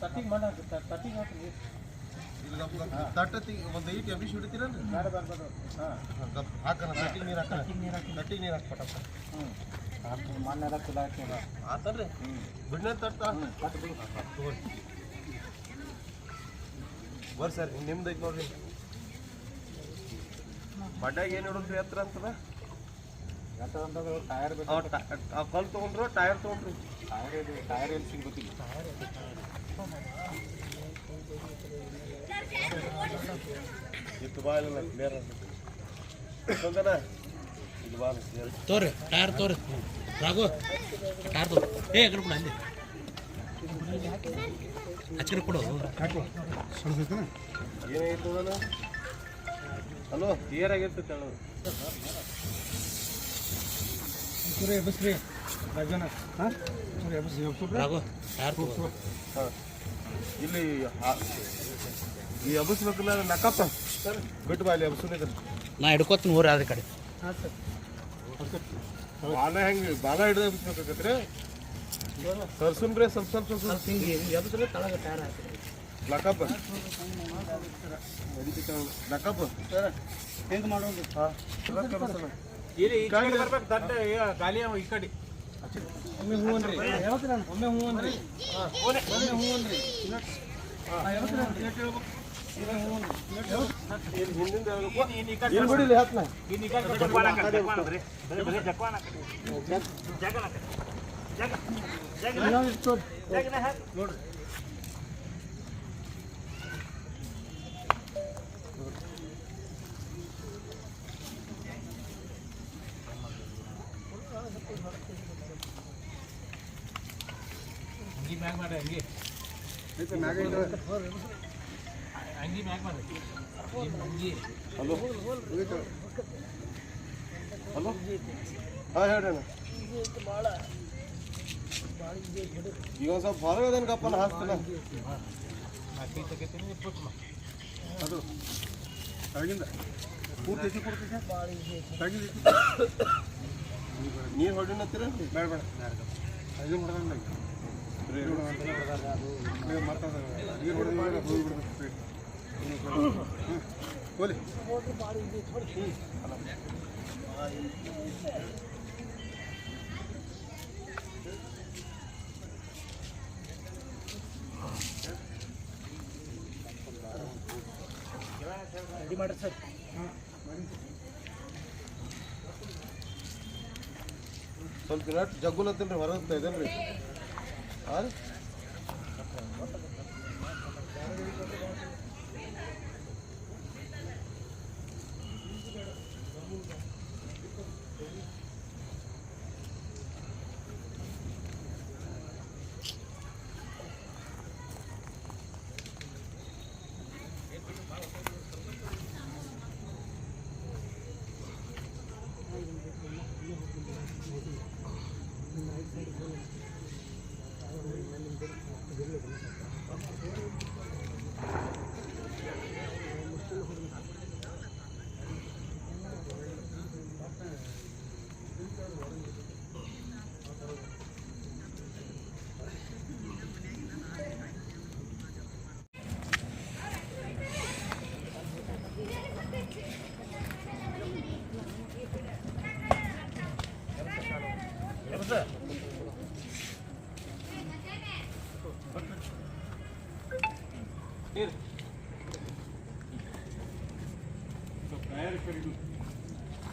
ತಟ್ಟಿಗೆ ತಟ್ಟಿಗೆ ಹಾಕಿ ತಟ್ಟತಿ ಒಂದು ಹಾಂ ನೀರು ನೀರು ಹಾಕಿ ಪಟಪ್ಪ ಹಾಂ ಮಣ್ಣೆಲ್ಲ ಚಲೋ ಹಾಕ್ಯಾರ ಆತಲ್ರಿ ಬಿಡ್ನೆ ತಟ್ಟ ಬರ್ರಿ ಸರ್ ನೋಡ್ರಿ. ಬಡ್ಡಾಗ ಏನು ಹಿಡಿದ್ರಿ ಹತ್ರ ಅಂತದ ಯಾಕಂತಂದ್ರೆ ಟೈರ್ ಬೇಕು ಅವ್ ಟ- ಅವ್ ಕಲ್ ತೊಗೊಂಡ್ರು ಟೈರ್ ತಗೊಂಡ್ರು. ಟೈರ್ ಟೈರ್ ಎಲ್ಲಿ ಸಿಗ್ಬೇಕಿಲ್ಲ. ಇದು ಬಾಯಿಲ್ಲ ಇದು ತೋರಿ ಟೈರ್ ತೋರಿ ರಾಘು ಟೈರ್ ತೋರಿ. ಏ ಅక్కడ ಕೊಡು ಅಲ್ಲಿ. ಕೊಡು ಹಲೋ ಕ್ಲಿಯರ್ ಆಗಿರ್ತೈತೆ ಹೇಳೋದು ಸುರೇ ಎಬ್ಬಸ್ರಿ ರಾಜನ ಹಾಂ? ಎಬ್ಬಸ್ರಿ ಎಬ್ಬಸ್ರಿ ರಾಘು ಇಲ್ಲಿ ಈ ಎಬ್ಬಿಸ್ಬೇಕಲ್ಲ ನಕ್ಕಪ್ಪ ಬಿಟ್ಟು ಬಾ ಇಲ್ಲಿ ಎಬ್ಬಿಸ್ಬೇಕಲ್ಲ ನಾ ಹಿಡ್ಕೋತೀನಿ ಊರ ಅದ್ರ ಕಡೆ. ಹಾಂ ಸರ್. ಬಾಲ ಹೆಂಗೆ ಬಾಲ ಹಿಡಿದು ಎಬ್ಬಿಸ್ಬೇಕಾಗತ್ರಿ ಕರ್ಸುನ್ರಿ ಸ್ವಲ್ಪ ಸ್ವಲ್ಪ ಸ್ವಲ್ಪ. ಹಿಂಗೆ ಎಬ್ಸಿದ್ರೆ ತಳಗ ಟೈರ್ ಹಾಕಿ ನಕ್ಕಪ್ಪ ಸರ್. ಹೆಂಗೆ ಮಾಡೋದು? ಹಾಂ. ಒಮ್ಮೆ ಹೂ ಅನ್ರಿ ಯಾವತ್ತರ ಒಮ್ಮೆ ಹೂ ಅನ್ರಿ ಒಮ್ಮೆ ಹೂ ಅನ್ರಿ ಹಾಂ ಯಾವತ್ತರ ರೇಟ್ ಹೇಳ್ಬೇಕು ಒಮ್ಮೆ ಹೂ ಅನ್ರಿ ಇಲ್ಲಿ ನೋಡ್ರಿ. ಅಂಗಿ ಮ್ಯಾಗ ಮಾಡ್ರಿ ಅಂಗಿ ಐತೆ ಮ್ಯಾಗ ಐತೆ ಅಂಗಿ ಮ್ಯಾಗ ಮಾಡ್ರಿ ಅಂಗಿ ಹಲೋ ಹಲೋ ಹಾಂ ಹೇಳ್ರಿ ಈಗ ಒಂದು ಸ್ವಲ್ಪ ಹೊರಗೆ ಅದೇನು ಕಪ್ಪನ ಹಾಕ್ತಾನ ನಾಲ್ಕೈದು ತಗೈತೀನಿ ಇಪ್ಪತ್ತು ಅದು ಕೆಳಗಿಂದ ಪೂರ್ತಿ ಹೆಚ್ಚು ಕೊಡ್ತೀವಿ ಕೆಳಗಿಂದ ನೀರು ಹೊಡಿನತ್ತೀರ ಬೇಡ ಬೇಡ ಹೊಡೆದಂಗ ನೀರು ಹೊಡೆದ ಹೋಲಿ. ರೆಡಿ ಮಾಡ್ರಿ ಸರ್. ಸ್ವಲ್ಪ ನಟ್ ಜಗ್ಗುಲತ್ತಲ್ರಿ ಹೊರಗ್ತಾ ಇದೇನ್ರಿ ಹಾಂ ಏ ಬರೋ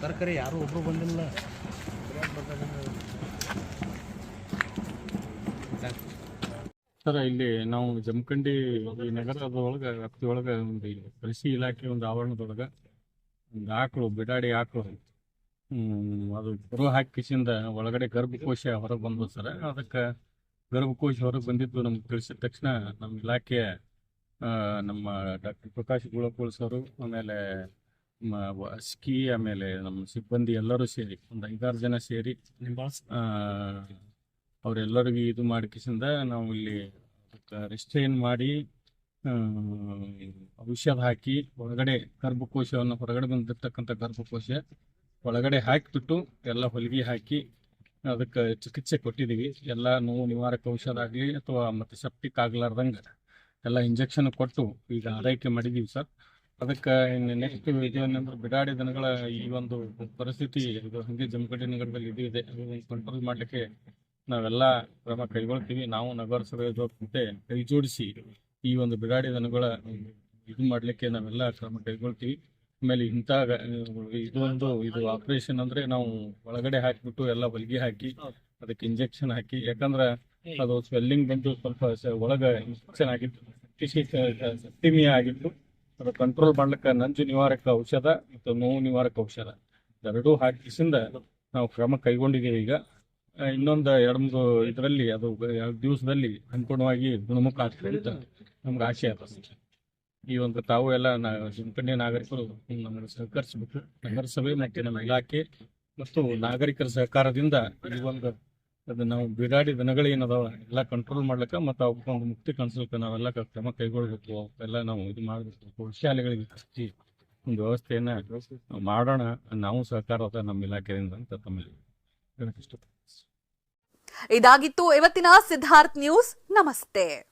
ತರಕಾರಿ ಯಾರು ಒಬ್ರು ಬಂದಿಲ್ಲ. ಸರ್, ಇಲ್ಲಿ ನಾವು ಜಮಖಂಡಿ ಈ ನಗರದೊಳಗೆ ವ್ಯಾಪ್ತಿಯೊಳಗೆ ಒಂದು ಕೃಷಿ ಇಲಾಖೆ ಒಂದು ಆವರಣದೊಳಗೆ ಒಂದು ಆಕಳು, ಬಿಡಾಡಿ ಆಕಳು. ಅದು ಕರು ಹಾಕಿಸಿಂದ ಒಳಗಡೆ ಗರ್ಭಕೋಶ ಹೊರಗೆ ಬಂದು ಸರ್. ಅದಕ್ಕೆ ಗರ್ಭಕೋಶ ಹೊರಗೆ ಬಂದಿದ್ದು ನಮ್ಗೆ ತಿಳಿಸಿದ ತಕ್ಷಣ ನಮ್ಮ ಇಲಾಖೆಯ ನಮ್ಮ ಡಾಕ್ಟರ್ ಪ್ರಕಾಶ್ ಗುಳಕೋಳ್ ಸರು, ಆಮೇಲೆ ಅಸ್ಕಿ ಆಮೇಲೆ ನಮ್ಮ ಸಿಬ್ಬಂದಿ ಎಲ್ಲರೂ ಸೇರಿ, ಒಂದು ಐದಾರು ಜನ ಸೇರಿ ಅವರೆಲ್ಲರಿಗೂ ಇದು ಮಾಡಿಕಿಸಿಂದ ನಾವು ಇಲ್ಲಿ ರಿಸ್ಟ್ರೈನ್ ಮಾಡಿ ಔಷಧ ಹಾಕಿ ಒಳಗಡೆ ಗರ್ಭಕೋಶವನ್ನು ಹೊರಗಡೆ ಬಂದಿರ್ತಕ್ಕಂಥ ಗರ್ಭಕೋಶ ಒಳಗಡೆ ಹಾಕಿಬಿಟ್ಟು ಎಲ್ಲ ಹೊಲಿಗೆ ಹಾಕಿ ಅದಕ್ಕೆ ಚಿಕಿತ್ಸೆ ಕೊಟ್ಟಿದ್ದೀವಿ. ಎಲ್ಲ ನೋವು ನಿವಾರಕ ಔಷಧ ಆಗಲಿ ಅಥವಾ ಮತ್ತು ಸೆಪ್ಟಿಕ್ ಆಗ್ಲಾರ್ದಂಗೆ ಎಲ್ಲ ಇಂಜೆಕ್ಷನ್ ಕೊಟ್ಟು ಈಗ ಆರೈಕೆ ಮಾಡಿದ್ದೀವಿ ಸರ್. ಅದಕ್ಕೆ ಇನ್ನು ನೆಕ್ಸ್ಟ್ ಇದೇನಂದ್ರೆ ಬಿಡಾಡಿ ದನಗಳ ಈ ಒಂದು ಪರಿಸ್ಥಿತಿ ಇದು ಹಂಗೆ ಜಮಖಂಡಿ ನಗರದಲ್ಲಿ ಇದು ಇದೆ. ಕಂಟ್ರೋಲ್ ಮಾಡಲಿಕ್ಕೆ ನಾವೆಲ್ಲ ಕ್ರಮ ಕೈಗೊಳ್ತೀವಿ. ನಾವು ನಗರಸಭೆ ಜೊತೆ ಕೈ ಜೋಡಿಸಿ ಈ ಒಂದು ಬಿಡಾಡಿ ದನಗಳ ಇದು ಮಾಡಲಿಕ್ಕೆ ನಾವೆಲ್ಲ ಕ್ರಮ ಕೈಗೊಳ್ತೀವಿ. ಆಮೇಲೆ ಇಂಥ ಇದೊಂದು ಇದು ಆಪರೇಷನ್ ಅಂದ್ರೆ ನಾವು ಒಳಗಡೆ ಹಾಕಿಬಿಟ್ಟು ಎಲ್ಲ ಹೊಲಿಗೆ ಹಾಕಿ ಅದಕ್ಕೆ ಇಂಜೆಕ್ಷನ್ ಹಾಕಿ, ಯಾಕಂದ್ರೆ ಅದು ಸ್ವೆಲ್ಲಿಂಗ್ ಬಂದು ಸ್ವಲ್ಪ ಒಳಗ ಇನ್ಫೆಕ್ಷನ್ ಆಗಿತ್ತು. ಸೆಪ್ಟಿಮಿಯಾ ಆಗಿತ್ತು. ಅದು ಕಂಟ್ರೋಲ್ ಮಾಡ್ಲಿಕ್ಕೆ ನಂಜು ನಿವಾರಕ ಔಷಧ ಮತ್ತು ನೋವು ನಿವಾರಕ ಔಷಧ. ಎರಡೂ ಹಾಕಿಸಿಂದ ನಾವು ಕ್ರಮ ಕೈಗೊಂಡಿದ್ದೀವಿ ಈಗ. ಇನ್ನೊಂದು ಎರಡು ಮೂರು ಇದರಲ್ಲಿ, ಅದು ಎರಡು ದಿವಸದಲ್ಲಿ ಸಂಪೂರ್ಣವಾಗಿ ಗುಣಮುಖ ಆಗ್ತದೆ ಅಂತ ನಮ್ಗೆ ಆಶೆ ಅದ ಈ ಒಂದು ತಾವು ಎಲ್ಲ ನಾ ನಾಗರಿಕರು ನಮಗೆ ಸಹಕರಿಸಬೇಕು. ನಗರಸಭೆ ಮತ್ತು ನಮ್ಮ ಇಲಾಖೆ ಮತ್ತು ನಾಗರಿಕರ ಸಹಕಾರದಿಂದ ಈ ಒಂದು ಅದು ನಾವು ಬಿಡಾಡಿ ದನಗಳು ಏನದಾವ ಎಲ್ಲ ಕಂಟ್ರೋಲ್ ಮಾಡ್ಲಿಕ್ಕೆ ಮತ್ತು ಅವಕ್ಕೆ ಒಂದು ಮುಕ್ತಿ ಕನ್ಸಲಿಕ್ಕೆ ನಾವೆಲ್ಲ ಕ್ರಮ ಕೈಗೊಳ್ಬೇಕು. ಅವಕ್ಕೆಲ್ಲ ನಾವು ಇದು ಮಾಡಬೇಕು. ಶಾಲೆಗಳಿಗೆ ಕಳಿಸಿ ಒಂದು ವ್ಯವಸ್ಥೆಯನ್ನ ಮಾಡೋಣ. ನಾವು ಸಹಕಾರ ನಮ್ಮ ಇಲಾಖೆಯಿಂದ ಅಂತ ತಮ್ಮಲ್ಲಿ ಹೇಳಕ್ಕೆ ಇದಾಗಿತ್ತು ಇವತ್ತಿನ ಸಿದ್ಧಾರ್ಥ್ ನ್ಯೂಸ್. ನಮಸ್ತೆ.